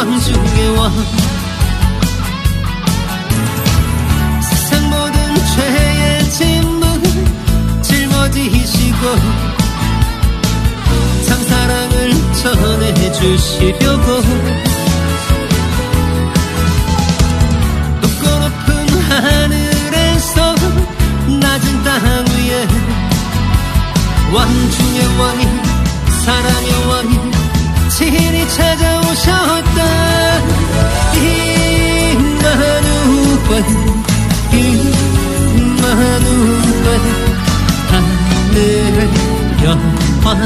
왕 세상 모든 죄의 짐을 짊어지시고 참 사랑을 전해주시려고 높고 높은 하늘에서 낮은 땅 위에 왕 중의 왕이 사랑의 왕이 친히 찾아오셨 임마누엘 하늘의 땅에는 검원